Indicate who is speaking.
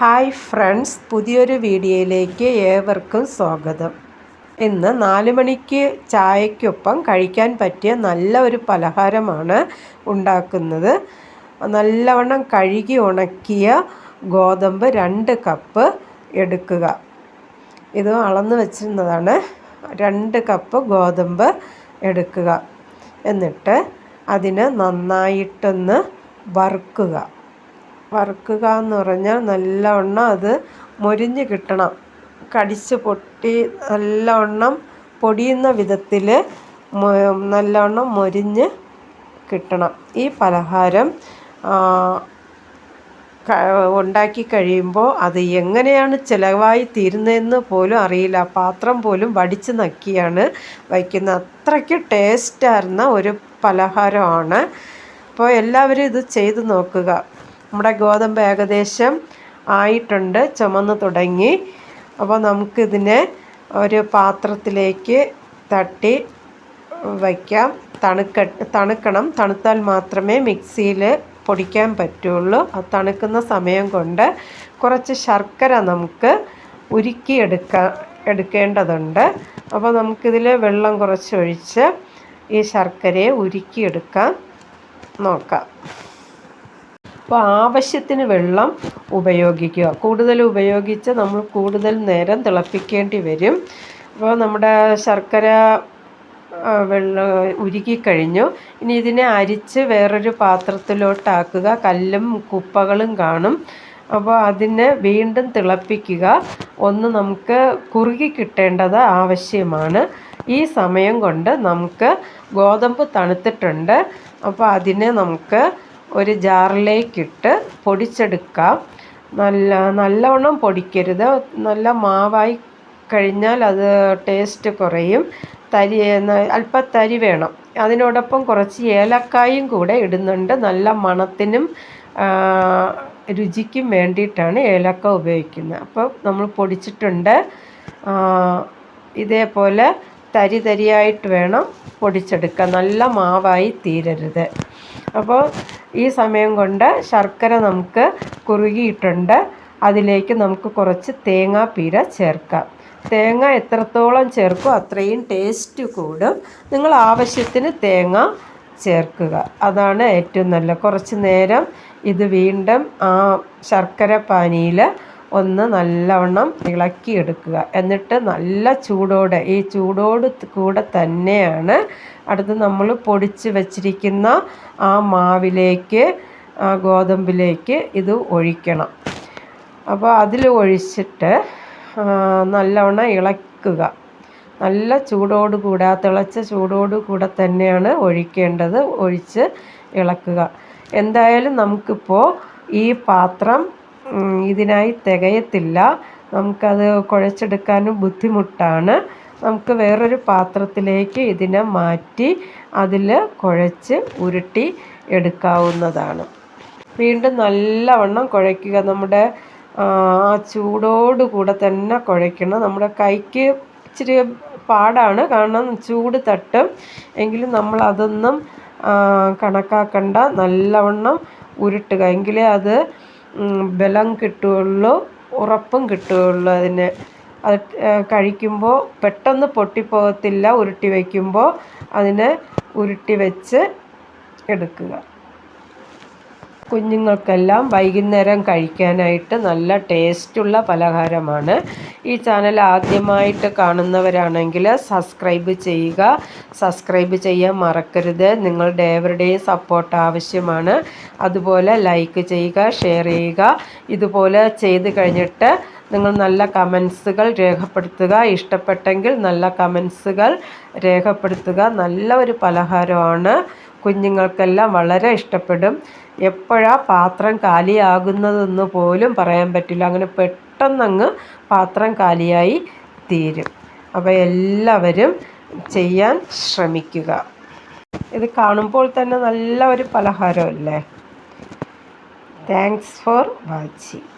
Speaker 1: Hi friends പുതിയൊരു വീഡിയോയിലേക്ക് ഏവർക്കും സ്വാഗതം. ഇന്ന് നാല് മണിക്ക് ചായക്കൊപ്പം കഴിക്കാൻ പറ്റിയ നല്ല ഒരു പലഹാരമാണ് ഉണ്ടാക്കുന്നത്. നല്ലവണ്ണം കഴുകി ഉണക്കിയ ഗോതമ്പ് രണ്ട് കപ്പ് എടുക്കുക. ഇത് അളന്ന് വെച്ചിരുന്നതാണ്. രണ്ട് കപ്പ് ഗോതമ്പ് എടുക്കുക. എന്നിട്ട് അതിന് നന്നായിട്ടൊന്ന് വറുക്കുക. വറുക്കുക എന്ന് പറഞ്ഞാൽ നല്ലവണ്ണം അത് മൊരിഞ്ഞ് കിട്ടണം. കടിച്ച് പൊട്ടി നല്ലവണ്ണം പൊടിയുന്ന വിധത്തിൽ നല്ലവണ്ണം മൊരിഞ്ഞ് കിട്ടണം. ഈ പലഹാരം ഉണ്ടാക്കി കഴിയുമ്പോൾ അത് എങ്ങനെയാണ് ചിലവായി തീരുന്നതെന്ന് പോലും അറിയില്ല. പാത്രം പോലും വടിച്ച് നക്കിയാണ് വയ്ക്കുന്നത്. അത്രയ്ക്ക് ടേസ്റ്റായിരുന്ന ഒരു പലഹാരമാണ്. അപ്പോൾ എല്ലാവരും ഇത് ചെയ്ത് നോക്കുക. നമ്മുടെ ഗോതമ്പ് ഏകദേശം ആയിട്ടുണ്ട് ചുമന്ന് തുടങ്ങി. അപ്പോൾ നമുക്കിതിനെ ഒരു പാത്രത്തിലേക്ക് തട്ടി വയ്ക്കാം. തണുക്ക തണുക്കണം. തണുത്താൽ മാത്രമേ മിക്സിയിൽ പൊടിക്കാൻ പറ്റുള്ളൂ. അത് തണുക്കുന്ന സമയം കൊണ്ട് കുറച്ച് ശർക്കര നമുക്ക് ഉരുക്കിയെടുക്കാൻ എടുക്കേണ്ടതുണ്ട്. അപ്പോൾ നമുക്കിതിൽ വെള്ളം കുറച്ച് ഒഴിച്ച് ഈ ശർക്കരയെ ഉരുക്കിയെടുക്കാൻ നോക്കാം. അപ്പോൾ ആവശ്യത്തിന് വെള്ളം ഉപയോഗിക്കുക. കൂടുതൽ ഉപയോഗിച്ച് നമ്മൾ കൂടുതൽ നേരം തിളപ്പിക്കേണ്ടി വരും. അപ്പോൾ നമ്മുടെ ശർക്കര വെള്ളം ഉരുകിക്കഴിഞ്ഞു ഇനി ഇതിനെ അരിച്ച് വേറൊരു പാത്രത്തിലോട്ടാക്കുക കല്ലും കുപ്പകളും കാണും. അപ്പോൾ അതിനെ വീണ്ടും തിളപ്പിക്കുക. ഒന്ന് നമുക്ക് കുറുകി കിട്ടേണ്ടത് ആവശ്യമാണ്. ഈ സമയം കൊണ്ട് നമുക്ക് ഗോതമ്പ് തണുത്തിട്ടുണ്ട്. അപ്പോൾ അതിനെ നമുക്ക് ഒരു ജാറിലേക്കിട്ട് പൊടിച്ചെടുക്കാം. നല്ല നല്ലവണ്ണം പൊടിക്കരുത്. നല്ല മാവായി കഴിഞ്ഞാൽ അത് ടേസ്റ്റ് കുറയും. തരി അല്പം തരി വേണം. അതിനോടൊപ്പം കുറച്ച് ഏലക്കായും കൂടെ ഇടുന്നുണ്ട്. നല്ല മണത്തിനും രുചിക്കും വേണ്ടിയിട്ടാണ് ഏലക്ക ഉപയോഗിക്കുന്നത്. അപ്പോൾ നമ്മൾ പൊടിച്ചിട്ടുണ്ട്. ഇതേപോലെ തരി തരിയായിട്ട് വേണം പൊടിച്ചെടുക്കാൻ. നല്ല മാവായി തീരരുത്. അപ്പോൾ ഈ സമയം കൊണ്ട് ശർക്കര നമുക്ക് കുറുകിയിട്ടുണ്ട്. അതിലേക്ക് നമുക്ക് കുറച്ച് തേങ്ങാപ്പീര ചേർക്കാം. തേങ്ങ എത്രത്തോളം ചേർക്കും അത്രയും ടേസ്റ്റ് കൂടും. നിങ്ങൾ ആവശ്യത്തിന് തേങ്ങ ചേർക്കുക. അതാണ് ഏറ്റവും നല്ല കുറച്ച് നേരം ഇത് വീണ്ടും ആ ശർക്കര പാനിയിൽ ഒന്ന് നല്ലവണ്ണം ഇളക്കി എടുക്കുക എന്നിട്ട് നല്ല ചൂടോടെ ഈ ചൂടോട് കൂടെ തന്നെയാണ് അടുത്ത് നമ്മൾ പൊടിച്ച് വച്ചിരിക്കുന്ന ആ മാവിലേക്ക് ആ ഗോതമ്പിലേക്ക് ഇത് ഒഴിക്കണം. അപ്പോൾ അതിൽ ഒഴിച്ചിട്ട് നല്ലവണ്ണം ഇളക്കുക. നല്ല ചൂടോട് കൂടെ തിളച്ച ചൂടോട് കൂടെ തന്നെയാണ് ഒഴിക്കേണ്ടത് ഒഴിച്ച് ഇളക്കുക. എന്തായാലും നമുക്കിപ്പോൾ ഈ പാത്രം ഇതിനായി തികയത്തില്ല. നമുക്കത് കുഴച്ചെടുക്കാനും ബുദ്ധിമുട്ടാണ്. നമുക്ക് വേറൊരു പാത്രത്തിലേക്ക് ഇതിനെ മാറ്റി അതിൽ കുഴച്ച് ഉരുട്ടി എടുക്കാവുന്നതാണ്. വീണ്ടും നല്ലവണ്ണം കുഴയ്ക്കുക. നമ്മുടെ ആ ചൂടോട് കൂടെ തന്നെ കുഴയ്ക്കണം. നമ്മുടെ കൈക്ക് ഇച്ചിരി പാടാണ്. കാരണം ചൂട് തട്ടും. എങ്കിലും നമ്മൾ അതൊന്നും കണക്കാക്കണ്ട. നല്ലവണ്ണം ഉരുട്ടുക. എങ്കിലേ അത് ബലം കിട്ടുകയുള്ളൂ ഉറപ്പും കിട്ടുകയുള്ളൂ അതിന്. അത് കഴിക്കുമ്പോൾ പെട്ടെന്ന് പൊട്ടിപ്പോകത്തില്ല ഉരുട്ടി വയ്ക്കുമ്പോൾ അതിനെ ഉരുട്ടി വെച്ച് എടുക്കുക. കുഞ്ഞുങ്ങൾക്കെല്ലാം വൈകുന്നേരം കഴിക്കാനായിട്ട് നല്ല ടേസ്റ്റുള്ള പലഹാരമാണ്. ഈ ചാനൽ ആദ്യമായിട്ട് കാണുന്നവരാണെങ്കിൽ സബ്സ്ക്രൈബ് ചെയ്യുക. സബ്സ്ക്രൈബ് ചെയ്യാൻ മറക്കരുത്. നിങ്ങളുടെ ഏവരുടെയും സപ്പോർട്ട് ആവശ്യമാണ്. അതുപോലെ ലൈക്ക് ചെയ്യുക ഷെയർ ചെയ്യുക. ഇതുപോലെ ചെയ്ത് കഴിഞ്ഞിട്ട് നിങ്ങൾ നല്ല കമൻസുകൾ രേഖപ്പെടുത്തുക. ഇഷ്ടപ്പെട്ടെങ്കിൽ നല്ല കമൻസുകൾ രേഖപ്പെടുത്തുക. നല്ല ഒരു പലഹാരമാണ്. കുഞ്ഞുങ്ങൾക്കെല്ലാം വളരെ ഇഷ്ടപ്പെടും. എപ്പോഴാ പാത്രം കാലിയാകുന്നതെന്ന് പോലും പറയാൻ പറ്റില്ല. അങ്ങനെ പെട്ടെന്നങ്ങ് പാത്രം കാലിയായി തീരും. അപ്പോൾ എല്ലാവരും ചെയ്യാൻ ശ്രമിക്കുക. ഇത് കാണുമ്പോൾ തന്നെ നല്ല ഒരു പലഹാരമല്ലേ? Thanks for watching